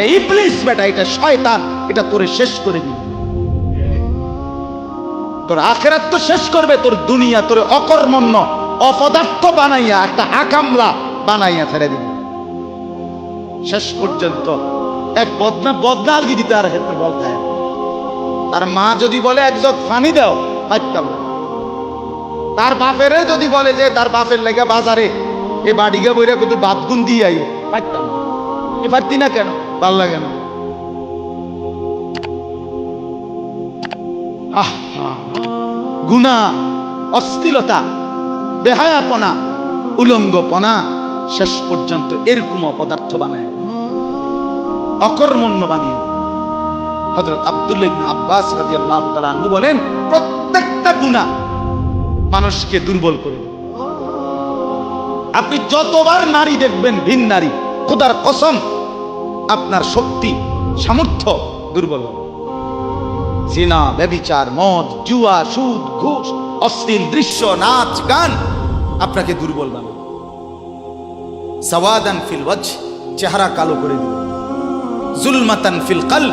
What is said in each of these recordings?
এটা ইবলিস বেটা, এটা শয়তান। এটা তোরে শেষ করে দিবে। তোর আখেরাত তো শেষ করবে, তোর দুনিয়া তোর অকর্মণ্য, অপদার্থ বানাইয়া, একটা আকামলা বানাইয়া ছেড়ে দিবে। শেষ পর্যন্ত এক বদনা বদনা আলগি দিতে আর ক্ষেত্রে হয় তার মা যদি বলে, এক জগ পানি দাও পাইতাম তার বাপেরে যদি বলে যে, তার বাপের লেগে বাজারে, এ বাড়িকে বইরা কিন্তু বাদগুন দিয়ে আইও পাইতাম না। এ পারতি না কেন? ভালো লাগে না। গুণা অস্থিরতা বেহায়াপনা, উলঙ্গপনা, শেষ পর্যন্ত এরকম অপদার্থ বানায়। অকর্মণ্য বানিয়ে। হযরত আব্দুল্লাহ ইবনে আব্বাস বলেন, প্রত্যেকটা গুনাহ মানুষকে দুর্বল করে আপনি যতবার নারী দেখবেন, ভিন নারী, খোদার কসম আপনার শক্তি, সামর্থ্য দুর্বল হবে। জিনা, ব্যভিচার, মদ, জুয়া, সুদ, ঘুষ, অশ্লীল দৃশ্য, নাচ, গান আপনাকে দুর্বল বানাবে। সাওয়াদান ফিল ওয়াজ চেহারা কালো করে দিবে। জুলমাতান ফিল কাল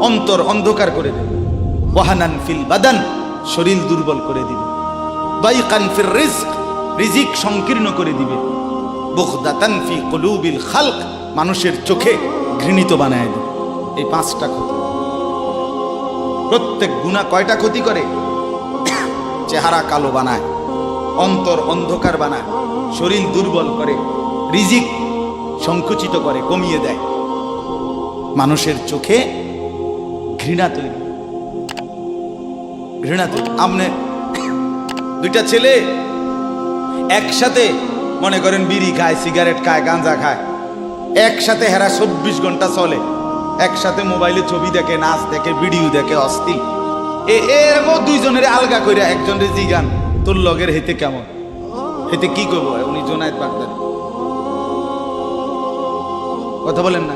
অন্তর অন্ধকার করে দেবে। ওয়াহানান ফিল বাদান, শরীর দুর্বল করে দিবে। বাইকান ফির রিজক, রিজিক সংকীর্ণ করে দিবে। বুখদাতান ফি কুলুবিল খালক, মানুষের চোখে ঘৃণিত বানায় দেবে এই পাঁচটা ক্ষতি। প্রত্যেক গুণা কয়টা ক্ষতি করে? চেহারা কালো বানায়, অন্তর অন্ধকার বানায়, শরীর দুর্বল করে, রিজিক সংকুচিত করে, কমিয়ে দেয়। মানুষের চোখে ঘৃণা তৈরি। ঘৃণা তৈরি। আপনি দুইটা ছেলে একসাথে মনে করেন বিড়ি খায়, সিগারেট খায়, গাঁজা খায়। একসাথে হেরা চব্বিশ ঘণ্টা চলে। একসাথে মোবাইলে ছবি দেখে, নাচ দেখে ভিডিও দেখে, অস্থির। এরকম দুইজনের আলগা করে একজনের জিগান, তোর লগের হেতে কেমন? হেতে কি করব উনি জোনায়েত বাগদাদি। কথা বলেন না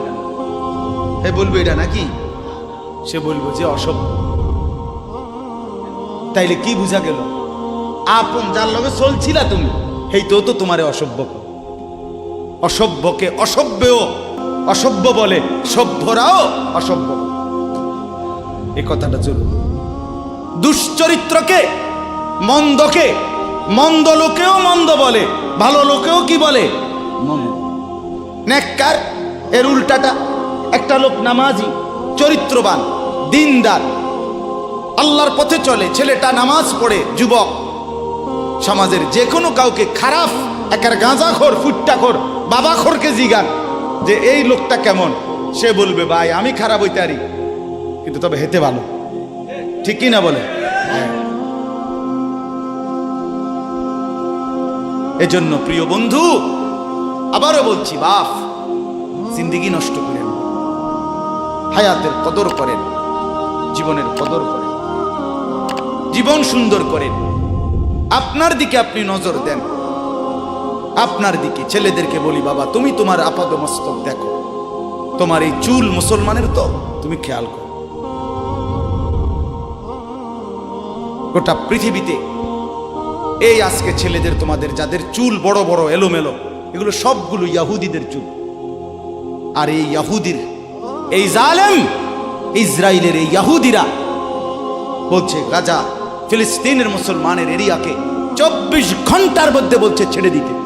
হে, বলব এটা নাকি? সে বলব যে অসভ্য। তাইলে কি বুঝা গেল? আপন যার লগে চলছিলা তুমি সেই তো তো তোমারে অসভ্য। অসভ্যকে অসভ্যও অসভ্য বলে সভ্যরাও অসভ্য। এই কথাটা চলুন দুশ্চরিত্রকে মন্দকে মন্দ লোকেও মন্দ বলে ভালো লোকেও কি বলে? মন্দ। নেককার এর উল্টাটা একটা লোক নামাজি চরিত্রবান দিনদার আল্লাহর পথে চলে ছেলেটা নামাজ পড়ে যুবক। সমাজের যে কোনো কাউকে খারাপ একার গাঁজাখোর ফুট্টাখোর বাবাখোরকে জিগান যে এই লোকটা কেমন? সে বলবে, ভাই, আমি খারাপ হইতে পারি। কিন্তু তবে হেতে ভালো। ঠিক কি না বলে এজন্য প্রিয় বন্ধু, আবারও বলছি বাপ জিন্দিগি নষ্ট করেন। হায়াতের কদর করেন। জীবনের কদর করেন। জীবন সুন্দর করেন। আপনার দিকে আপনি নজর দেন। আপনার দিকে, ছেলেদেরকে বলি, বাবা, তুমি তোমার আপাদ মস্তক দেখো। তোমার এই চুল মুসলমানের তো, তুমি খেয়াল করো। গোটা পৃথিবীতে এই আজকে ছেলেদের তোমাদের, যাদের চুল বড় বড়, এলোমেলো, এগুলো সবগুলো ইয়াহুদিদের চুল। আর এই ইয়াহুদির, এই জালেম ইসরায়েলের এই ইয়াহুদিরা বলছে গাজা ফিলিস্তিনের মুসলমানের এরিয়াকে চব্বিশ ঘণ্টার মধ্যে বলছে ছেড়ে দিতে।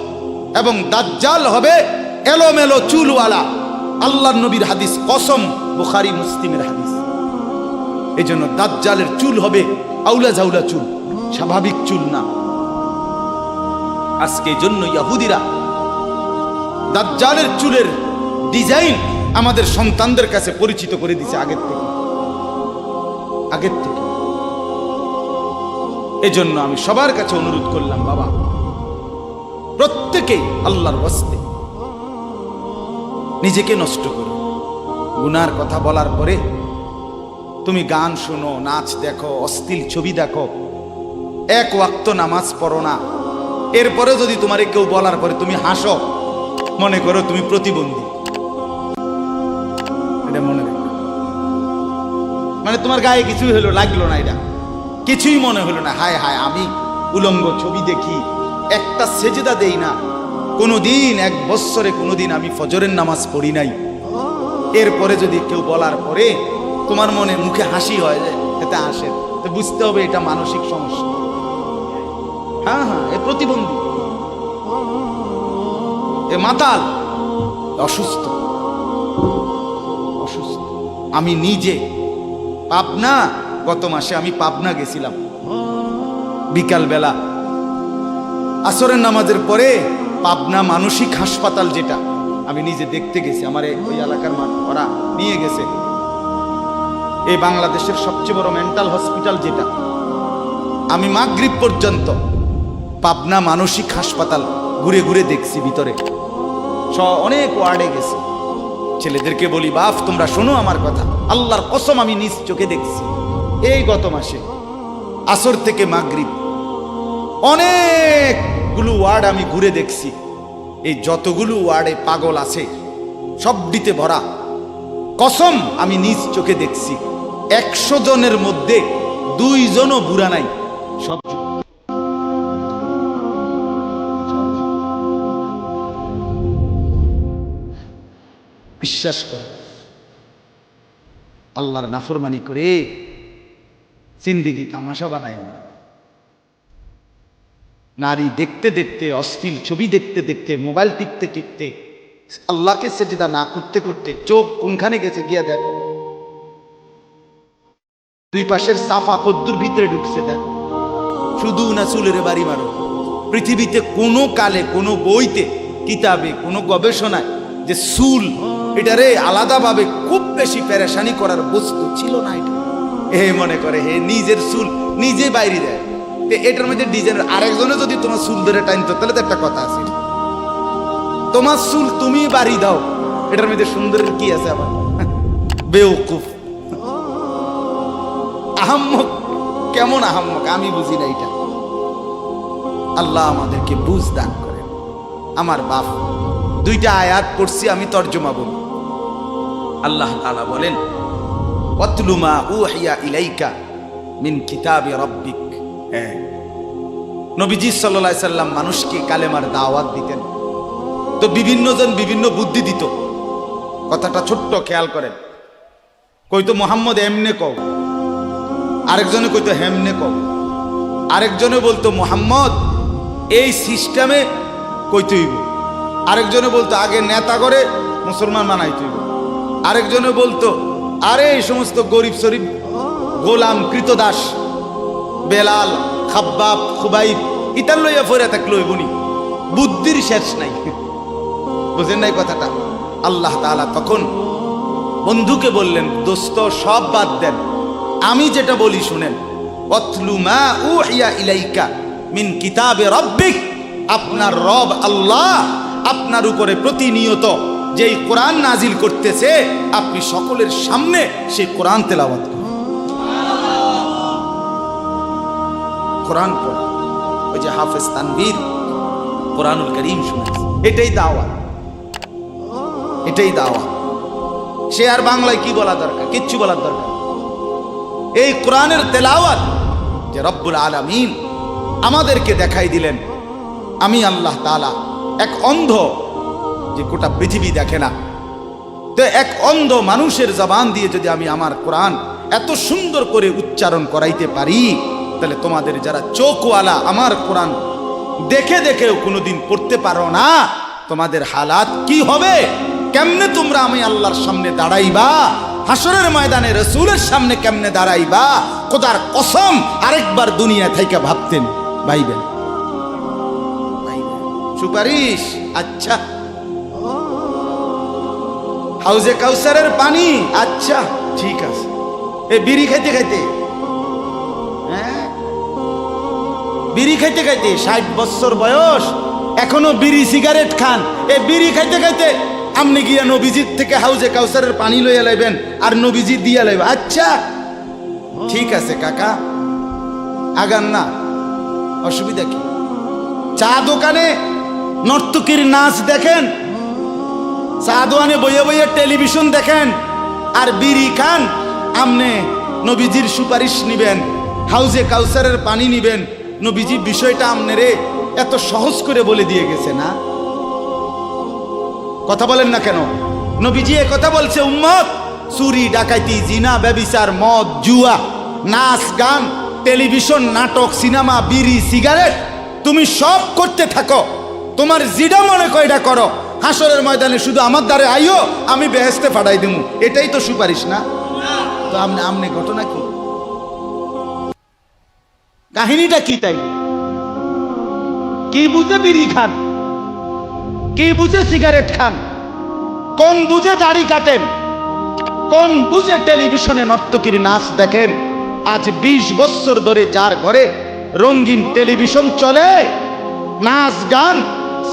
এবং দাজ্জাল হবে এলোমেলো চুলওয়ালা। আল্লাহ নবীর হাদিস কসম, বুখারি, মুসলিমের হাদিস। এই জন্য দাজ্জালের চুল হবে আউলা ঝাউলা চুল, স্বাভাবিক চুল না। আজকে জন্য ইয়াহুদিরা দাজ্জালের চুলের ডিজাইন আমাদের সন্তানদের কাছে পরিচিত করে দিছে আগের থেকে। আগের থেকে। এজন্য আমি সবার কাছে অনুরোধ করলাম, বাবা প্রত্যেকেই আল্লাহর ওয়াস্তে। নিজেকে নষ্ট করো। গুনার কথা বলার পরে তুমি গান শুনো, নাচ দেখো, অশ্লীল ছবি দেখো, এক ওয়াক্ত নামাজ পড়ো না। এরপরে যদি তোমারে কেউ বলার পরে তুমি হাসো, মনে করো তুমি প্রতিবন্ধী। এটা মনে মানে তোমার গায়ে কিছুই হলো, লাগল না এটা। কিছুই মনে হলো না। হায় হায়, আমি উলঙ্গ ছবি দেখি একটা সেজদা দেই না। কোনোদিন, এক বৎসরে কোনোদিন আমি ফজরের নামাজ পড়ি নাই। এরপরে যদি কেউ বলার পরে তোমার মনে মুখে হাসি হয় যে, এতে আসে। তো বুঝতে হবে এটা মানসিক সমস্যা। হ্যাঁ হ্যাঁ এ প্রতিবন্ধী। এ মাতাল। অসুস্থ। অসুস্থ। আমি নিজে। পাবনা, গত মাসে আমি পাবনা গেছিলাম। বিকালবেলা আসরের নামাজের পরে পাবনা মানসিক হাসপাতাল যেটা, আমি নিজে দেখতে গেছি, আমার ওই এলাকার মান ওরা নিয়ে গেছে। এই বাংলাদেশের সবচেয়ে বড় মেন্টাল হসপিটাল যেটা। আমি মাগরিব পর্যন্ত পাবনা মানসিক হাসপাতাল ঘুরে ঘুরে দেখছি ভিতরে। স, অনেক ওয়ার্ডে গেছি। ছেলেদেরকে বলি বাপ তোমরা শোনো আমার কথা। আল্লাহর কসম আমি নিজ চোখে দেখছি। এই গত মাসে আসর থেকে মাগরিব অনেকগুলো ওয়ার্ড আমি ঘুরে দেখছি। এই যতগুলো ওয়ার্ডে পাগল আছে সবটিতে ভরা। কসম আমি নিজ চোখে দেখছি। একশো জনের মধ্যে দুইজনও বুড়া নাই। সব বিশ্বাস কর, আল্লাহর নাফরমানি করে জিন্দিগি তামাশা বানায় না। নারী দেখতে দেখতে, অশ্লীল ছবি দেখতে দেখতে, মোবাইল টিপতে টিপতে, আল্লাহকে সেটিদা না করতে করতে চোখ কোনখানে গেছে গিয়া দেখ। দুই পাশের সাফা কদ্দুর ভিতরে ঢুকছে দেখ। শুধু না চুলের বাড়ি মারো। পৃথিবীতে কোনো কালে, কোনো বইতে, কিতাবে, কোনো গবেষণায় যে চুল এটারে আলাদাভাবে খুব বেশি পেরেশানি করার বস্তু ছিল না এটা। হে মনে করে হে, নিজের চুল নিজে বাইরে দেয়। এটার মধ্যে ডিজাইনের আরেকজনে যদি তোমার চুল ধরে টাইনতো তাহলে তো একটা কথা আছে। তোমার চুল তুমি বাড়ি দাও, এটার মধ্যে সুন্দরের কি আছে আবার? বেউকুফ। আহাম্মক, কেমন আহাম্মক? আমি বুঝি না এটা। আল্লাহ আমাদেরকে বুঝ দান করেন। আমার বাপ, দুইটা আয়াত পড়ছি, আমি তর্জমা বলি। আল্লাহ তাআলা বলেন ওয়াতলুমা উহিয়া ইলাইকা মিন কিতাবি রাব্বিক। হ্যাঁ। নবীজি আলাইহি সাল্লাম মানুষকে কালেমার দাওয়াত দিতেন। তো বিভিন্ন জন বিভিন্ন বুদ্ধি দিত। কথাটা ছোট্ট খেয়াল করেন। কইতো মোহাম্মদ এমনে কও। আরেকজনে কইতো হেমনে কও। আরেকজনে বলতো, মোহাম্মদ, এই সিস্টেমে কইতে হইব আরেকজনে বলতো, আগে নেতা করে মুসলমান বানাইতে হইব আরেকজনে বলতো, আরে, এই সমস্ত গরিব শরীফ গোলাম কৃতদাস বেলাল, খাব্বাব, খুবাইব, ইতার লইয়া ফইরা থাকল বনি বুদ্ধির শেষ নাই। বুঝেন নাই কথাটা? আল্লাহ তাআলা তখন বন্ধুকে বললেন, দোস্ত, সব বাদ দেন। আমি যেটা বলি শুনেন। অতলু মা উহিয়া ইলাইকা মিন কিতাবে রব্বিক। আপনার রব আল্লাহ, আপনার উপরে প্রতিনিয়ত যেই কোরআন নাজিল করতেছে, আপনি সকলের সামনে সেই কোরআন তেলাওয়াত কোরআন পড়ে। ওই যে হাফেজ তানভীর কোরআনুল করিম শুনেছে। এটাই দাওয়া এটাই দাওয়া সে আর বাংলায় কি বলা দরকার? কিচ্ছু বলার দরকার এই কোরআনের তেলাওয়াত যে রব্বুল আলামিন আমাদেরকে দেখাই দিলেন, আমি আল্লাহ তাআলা এক অন্ধ যে গোটা পৃথিবী দেখে না তো এক অন্ধ মানুষের জবান দিয়ে যদি আমি আমার কোরআন এত সুন্দর করে উচ্চারণ করাইতে পারি তাহলে তোমাদের যারা চোখওয়ালা, আমার কোরআন দেখে দেখেও কোনোদিন পড়তে পারো না, তোমাদের হালাত কি হবে? কেমনে তোমরা আমি আল্লাহর সামনে দাঁড়াইবা? হাসরের ময়দানে রসুলের সামনে কেমনে দাঁড়াইবা? খোদার কসম আরেকবার দুনিয়া থেকে ভাবতেন, ভাইবেন। সুপারিশ আচ্ছা। হাউজে কাউসারের পানি আচ্ছা ঠিক আছে। এ বিড়ি খাইতে খাইতে। হ্যাঁ? বিড়ি খাইতে খাইতে ষাট বছর বয়স, এখনও বিড়ি সিগারেট খান। এ বিড়ি খাইতে খাইতে আপনি গিয়া নবীজির থেকে হাউজে কাউসারের পানি লইয়া লাইবেন, আর নবীজি দিয়া লাইবেন আচ্ছা ঠিক আছে কাকা, আগান না, অসুবিধা কি? চা দোকানে নর্তকীর নাচ দেখেন, চা দোকানে বইয়ে বইয়ে টেলিভিশন দেখেন, আর বিড়ি খান, আমনে নবীজির সুপারিশ নিবেন, হাউজে কাউসারের পানি নিবেন নবীজি বিষয়টা আমনেরে এত সহজ করে বলে দিয়ে গেছে না? কথা বলেন না কেন? নবীজি এ কথা বলছে, উম্মত! চুরি ডাকাইতি জিনা, ব্যবিচার, মদ, জুয়া, নাচ, গান, টেলিভিশন, নাটক, সিনেমা, বিড়ি, সিগারেট, তুমি সব করতে থাকো। তোমার জিডা মনে কয়টা করো? হাসরের ময়দানে শুধু আমার দ্বারে আইও আমি বেহেস্তে ফাটাই দিমু। এটাই তো সুপারিশ না? তো আমনে আমনে ঘটনা কি? কাহিনীটা কি তাই? কি বুঝে বিড়ি খান? কি বুঝে সিগারেট খান? কোন বুঝে দাড়ি কাটেন? কোন বুঝে টেলিভিশনে নর্তকীর নাচ দেখেন? আজ ২০ বছর ধরে যার ঘরে রঙিন টেলিভিশন চলে, নাচ, গান,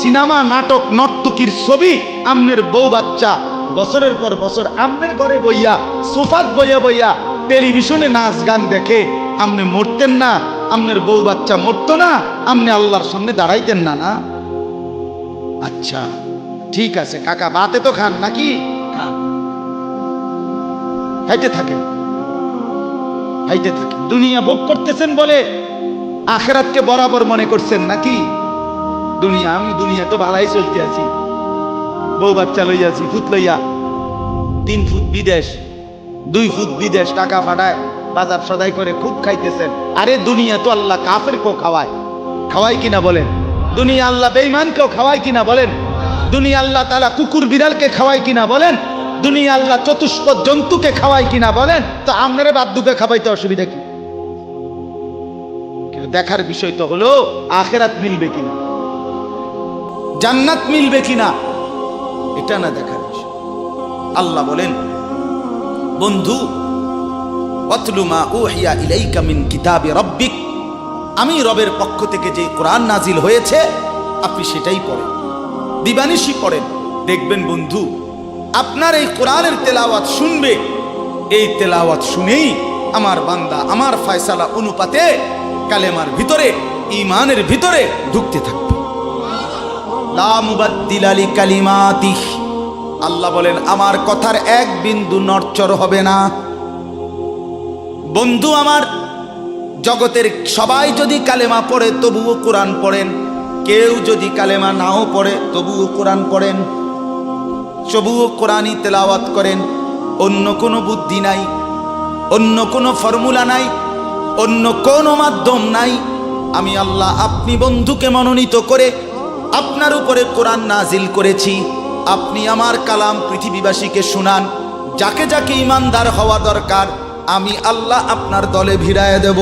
সিনেমা, নাটক, নর্তকীর ছবি, আমনের বউ বাচ্চা, বছরের পর বছর আমনের ঘরে বইয়া, সোফাত বইয়া বইয়া টেলিভিশনে নাচ, গান দেখে আমনে মরতেন না। আমনের বউ বাচ্চা মরতো না, আমনে আল্লাহর সামনে দাঁড়াইতেন না না। আচ্ছা ঠিক আছে, কাকা বাতে তো খান, নাকি? হাইতে থাকেন। হাইতে থাকেন। দুনিয়া ভোগ করতেছেন বলে আখেরাতকে বরাবর মনে করছেন নাকি? দুনিয়া, আমি দুনিয়া তো ভালাই চলতে আছি। বউ বাচ্চা লইয়াছি ফুট লইয়া। তিন ফুট বিদেশ, দুই ফুট বিদেশ টাকা পাঠায় বাজার সদাই করে খুব খাইতেছেন। আরে দুনিয়া তো আল্লাহ কাফের কেউ খাওয়ায়। খাওয়াই কিনা বলেন? দুনিয়া আল্লাহ বেইমানকেও খাওয়ায় কিনা বলেন? দুনিয়া আল্লাহ তালা কুকুর বিড়ালকে খাওয়ায় কিনা বলেন? দুনিয়া আল্লাহ চতুষ্পদ জন্তুকে খাওয়ায় কিনা বলেন? তো আপনারা বাদ্যুকে খাওয়াইতে অসুবিধা কি? দেখার বিষয় তো হলো, আখেরাত মিলবে কিনা? জান্নাত মিলবে কিনা? এটা না দেখার বিষয়। আল্লাহ বলেন, বন্ধু অতলুমা কিতাবে রব্বিক। আমি রবের পক্ষ থেকে যে কোরআন নাজিল হয়েছে, আপনি সেটাই পড়েন। দিবানিশি পড়েন। দেখবেন বন্ধু, আপনার এই কোরআনের তেলাওয়াত শুনবে। এই তেলাওয়াত শুনেই আমার বান্দা আমার ফয়সালা অনুপাতে কালেমার ভিতরে ইমানের ভিতরে ঢুকতে থাকবে। আল্লাহ বলেন, আমার কথার এক বিন্দু নড়চড় হবে না। বন্ধু আমার, জগতের সবাই যদি কালেমা পড়ে, তবুও কোরআন পড়েন। কেউ যদি কালেমা নাও পড়ে, তবুও কোরআন পড়েন। তবুও কোরআনই তেলাওয়াত করেন। অন্য কোনো বুদ্ধি নাই, অন্য কোনো ফর্মুলা নাই, অন্য কোনো মাধ্যম নাই। আমি আল্লাহ আপনি বন্ধুকে মনোনীত করে আপনার উপরে কোরআন নাজিল করেছি। আপনি আমার কালাম পৃথিবীবাসীকে শুনান, যাকে যাকে ইমানদার হওয়া দরকার। আমি আল্লাহ আপনার দলে ভিড়ায় দেব।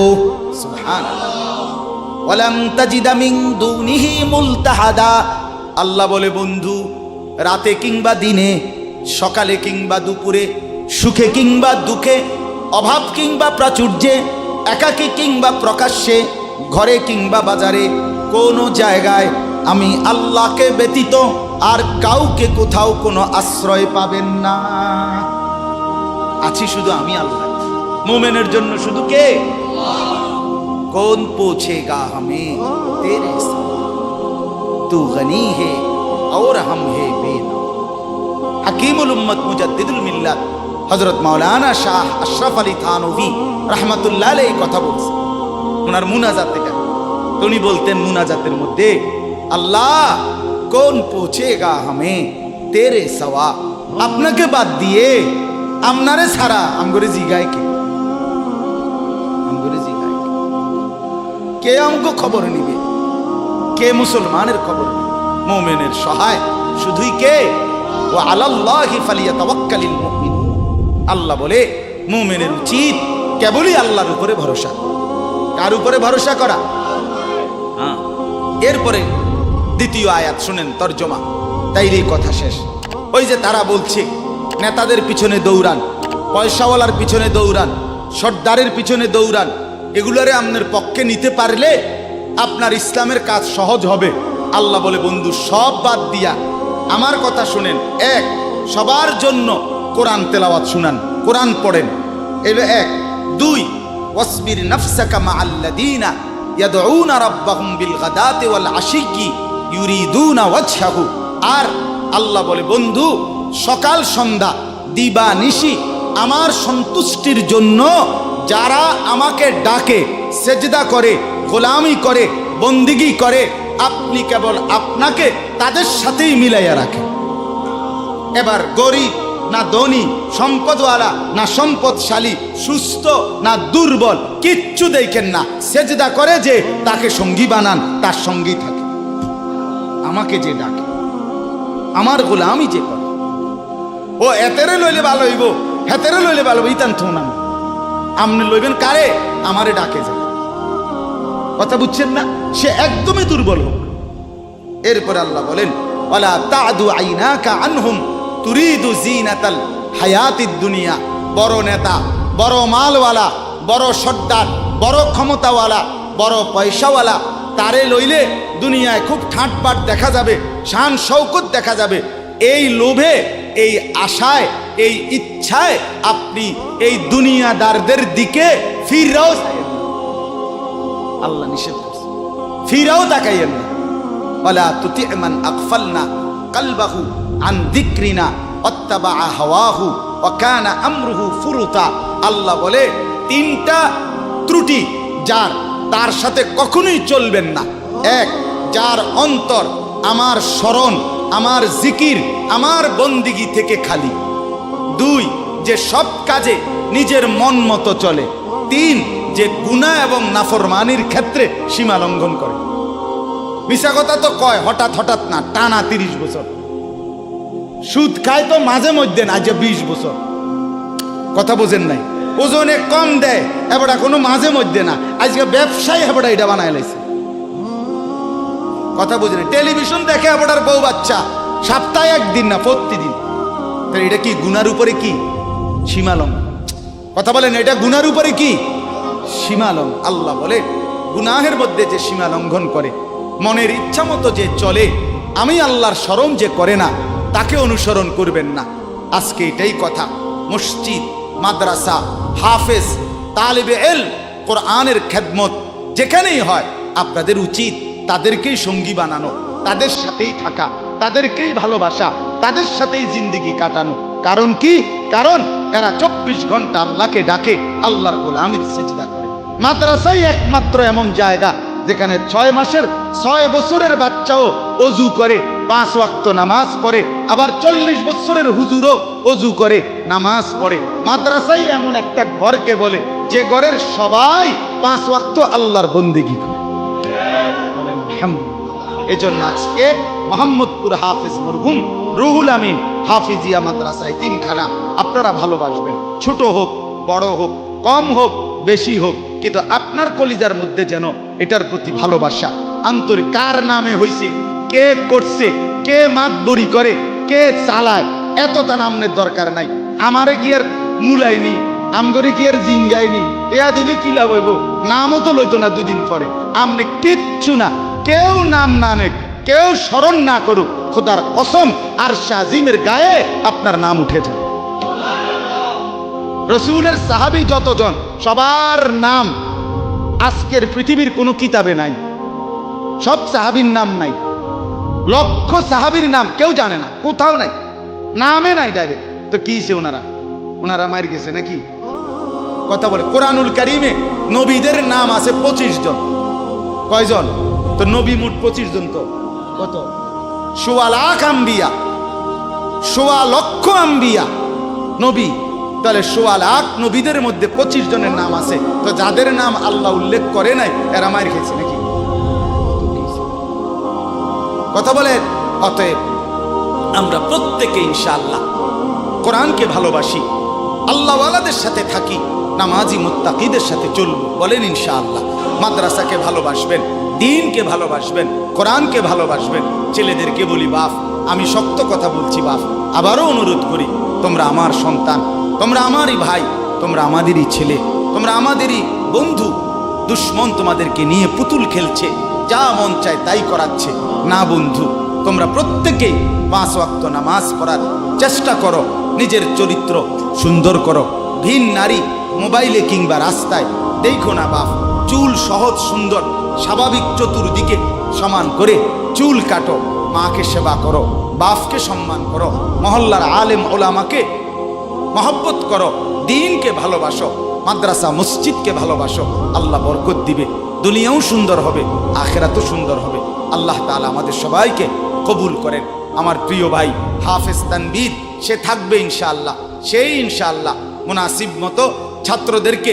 আল্লাহ বলে, বন্ধু, রাতে কিংবা দিনে, সকালে কিংবা দুপুরে, সুখে কিংবা দুঃখে, অভাব কিংবা প্রাচুর্যে, একাকী কিংবা প্রকাশ্যে, ঘরে কিংবা বাজারে, কোনো জায়গায় আমি আল্লাহকে ব্যতীত আর কাউকে কোথাও কোনো আশ্রয় পাবেন না। আছি শুধু আমি আল্লাহ। মোমেনের জন্য শুধু কে कौन पूछेगा हमें तेरे सवाल तू गनी है और हम है बेना हकीमुल उम्मत मुजद्दिदुल मिल्लत হজরত মাওলানা শাহ আশরাফ আলী থানভি রহমতুল্লাহ এই কথা বলছে ওনার মুনাজাত থেকে তো উনি বলতেন মুনাজাতের মধ্যে আল্লাহ কোন পৌঁছেগা হামে তেরে সওয়া আপনাকে বাদ দিয়ে আপনারে ছাড়া আমগরে জিগায় কে কে আমাকে খবর নিবে? কে মুসলমানের খবর মোমেনের সহায় শুধুই কে? ও আল্লাহ বলে, মুমিনের উচিত কেবলই আল্লাহর উপরে ভরসা। কার উপরে ভরসা করা? হ্যাঁ। এরপরে দ্বিতীয় আয়াত শুনেন, তর্জমা। তাইরই কথা শেষ। ওই যে তারা বলছে, নেতাদের পিছনে দৌড়ান, পয়সাওয়ালার পিছনে দৌড়ান, সর্দারের পিছনে দৌড়ান এগুলোরে আপনার পক্ষে নিতে পারলে আপনার ইসলামের কাজ সহজ হবে। আল্লাহ বলে, বন্ধু, সব বাদ দিয়া। আমার কথা শুনেন। এক, সবার জন্য কোরআন তেলাওয়াত শুনান, কোরআন পড়েন। এলো এক। দুই, ওয়াসবির নাফসাকা মা আল্লাদিনা ইয়াদউনা রাব্বাহুম বিল গাদাতি ওয়াল আশিকি ইউরিদুনা ওয়াজহাহু। আর আল্লাহ বলে, বন্ধু, সকাল সন্ধ্যা দিবা নিশি আমার সন্তুষ্টির জন্য যারা আমাকে ডাকে, সেজদা করে, গোলামি করে, বন্দিগি করে, আপনি কেবল আপনাকে তাদের সাথেই মিলাইয়া রাখে। এবার গরিব না ধনী, সম্পদওয়ালা না সম্পদশালী, সুস্থ না দুর্বল, কিচ্ছু দেখেন না। সেজদা করে যে তাকে সঙ্গী বানান, তার সঙ্গী থাকে। আমাকে যে ডাকে, আমার গোলামি যে করে, ও এতেরে লইলে ভালো হইব, হেতেরে লইলে ভালো হইব, ইতান থো না আপনি লইবেন কারে? আমারে ডাকে যায় কথা বুঝছেন না? সে একদমই দুর্বল হোক। এরপর আল্লাহ বলেন, ওয়ালা তাদু আইনাকা আনহুম তুরিদু জিনাতাল হায়াতিদ দুনিয়া। বড় নেতা, বড় মালওয়ালা, বড় সর্দার, বড় ক্ষমতাওয়ালা, বড় পয়সাওয়ালা, তারে লইলে দুনিয়ায় খুব ঠাটপাট দেখা যাবে, শান শৌকত দেখা যাবে। এই লোভে এই আশায়, এই ইচ্ছায় আপনি এই দুনিয়াদারদের দিকে ফিরাও আল্লাহ নিষেধ করছে। ফিরাও দেখাইয়েন না। ওলা তুতি এমান আকফল না কালবাহু আন দিক্রিনা অত্তাবা হাওয়াহু অকানা আমরুহু ফুরুতা। আল্লাহ বলে, তিনটা ত্রুটি যার, তার সাথে কখনোই চলবেন না। এক, যার অন্তর আমার স্মরণ আমার জিকির আমার বন্দিগি থেকে খালি। দুই, যে সব কাজে নিজের মন মতো চলে। তিন, যে গুণা এবং নাফরমানির ক্ষেত্রে সীমা লঙ্ঘন করে। মিশা কথা তো কয়, হঠাৎ হঠাৎ না, টানা তিরিশ বছর। সুদ খায় তো মাঝে মধ্যে না যে বিশ বছর। কথা বোঝেন নাই। ওজনে কম দেয় এবারে কোনো মাঝে মধ্যে না। আজকে ব্যবসায়ী হেবড়া এটা বানায় লাইছে। কথা বুঝেন। টেলিভিশন দেখে হেবড়ার বউ বাচ্চা। সপ্তাহে একদিন না, প্রতিদিন। তাহলে এটা কি, গুনার উপরে কি? সীমালম কথা বলেন, এটা গুনার উপরে কি? সীমালম আল্লাহ বলে, গুনাহের মধ্যে যে সীমা লঙ্ঘন করে, মনের ইচ্ছা মতো যে চলে, আমি আল্লাহর স্মরণ যে করে না, তাকে অনুসরণ করবেন না। আজকে এটাই কথা। মসজিদ, মাদ্রাসা, হাফেজ, তালিবে এল, কোরআনের খেদমত, যেখানেই হয়, আপনাদের উচিত তাদেরকেই সঙ্গী বানানো, তাদের সাথেই থাকা, তাদেরকেই ভালোবাসা, তাদের সাথেই জিন্দিগি কাটানো। কারণ কি? কারণ এরা চব্বিশ ঘণ্টা আল্লাহকে ডাকে, আল্লাহর গোলামির সেজদা করে। মাদ্রাসাই একমাত্র এমন জায়গা যেখানে ছয় মাসের, ছয় বছরের বাচ্চাও অজু করে, পাঁচ ওয়াক্ত নামাজ পড়ে, আবার চল্লিশ বছরের হুজুরও অজু করে, নামাজ পড়ে। মাদ্রাসাই এমন একটা ঘরকে বলে, যে ঘরের সবাই পাঁচ ওয়াক্ত আল্লাহর বন্দিগি করে। এই জন্য আজকে মোহাম্মদপুর হাফিজ মরহুম রুহুল আমিন হাফিজিয়া মাদ্রাসায় আপনারা ভালোবাসবেন। ছোট হোক, বড় হোক, কম হোক, বেশি হোক, কিন্তু আপনার কলিজার মধ্যে যেন এটার প্রতি ভালোবাসা। আন্তরিক কার নামে হইছে, কে করছে, কে মাতবরি করে, কে চালায় এত তার নামের দরকার নাই। আমারে কি আর মূলায়নি, আমগরে কি আর জিঙ্গাইনি এয়া দিলে কি লাভ হইব? নামও তো লইতো না দুদিন পরে। আমনে কিচ্ছু না। কেউ নাম না নেক, কেউ স্মরণ না করুক, খোদার কসম আর শাহিমের গায়ে আপনার নাম উঠে যায় রসুলের সাহাবি যতজন, সবার নাম আজকের পৃথিবীর কোনো কিতাবে নাই, সব সাহাবির নাম নাই, লক্ষ সাহাবির নাম কেউ জানে না, কোথাও নাই, নামে নাই ডাইরেক্ট তো কি সে ওনারা? ওনারা মার গেছে নাকি? কথা বলে, কোরআনুল কারিমে নবীদের নাম আছে পঁচিশ জন। কয়জন? তো নবী মোট পঁচিশ জন তো? কত? সোয়া লাখ আম্বিয়া। সোয়া লক্ষ আম্বিয়া। নবী, তাহলে সোয়া লাখ নবীদের মধ্যে পঁচিশ জনের নাম আছে। তো যাদের নাম আল্লাহ উল্লেখ করে নাই, এরা মার খেয়েছে নাকি? কথা বলেন। অতএব আমরা প্রত্যেকে ইনশাআল্লাহ কোরআনকে ভালোবাসি। আল্লাহওয়ালাদের সাথে থাকি, নামাজি মুত্তাকিদের সাথে চলব, বলেন ইনশাআল্লাহ। মাদ্রাসাকে ভালোবাসবেন দিনকে ভালোবাসবেন, কোরআনকে ভালোবাসবেন। ছেলেদেরকে বলি, বাপ, আমি শক্ত কথা বলছি, বাপ। আবারও অনুরোধ করি, তোমরা আমার সন্তান, তোমরা আমারই ভাই, তোমরা আমাদেরই ছেলে, তোমরা আমাদেরই বন্ধু। দুশ্মন তোমাদেরকে নিয়ে পুতুল খেলছে, যা মন চায় তাই করাচ্ছে। না বন্ধু, তোমরা প্রত্যেকেই পাঁচ ওয়াক্ত নামাজ পড়ার চেষ্টা করো, নিজের চরিত্র সুন্দর করো। ভিন নারী মোবাইলে কিংবা রাস্তায়, দেখো না বাপ চুল সহজ সুন্দর, স্বাভাবিক চতুর্দিকে সমান করে চুল কাটো, মাকে সেবা করো, বাপকে সম্মান করো, মহল্লার আলেম ওলামাকে মহব্বত করো, দিনকে ভালোবাসো, মাদ্রাসা, মসজিদকে ভালোবাসো। আল্লাহ বরকত দিবে, দুনিয়াও সুন্দর হবে, আখেরাতও সুন্দর হবে। আল্লাহ তাআলা আমাদের সবাইকে কবুল করেন। আমার প্রিয় ভাই হাফেজ তানবীর সে থাকবে ইনশাআল্লাহ, সেই ইনশাআল্লাহ। মুনাসিব মতো ছাত্রদেরকে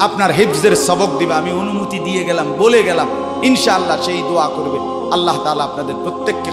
আপনার হিফজের সবক দিবে। আমি অনুমতি দিয়ে গেলাম, বলে গেলাম। ইনশাআল্লাহ সেই দোয়া করবে। আল্লাহ তালা আপনাদের প্রত্যেককে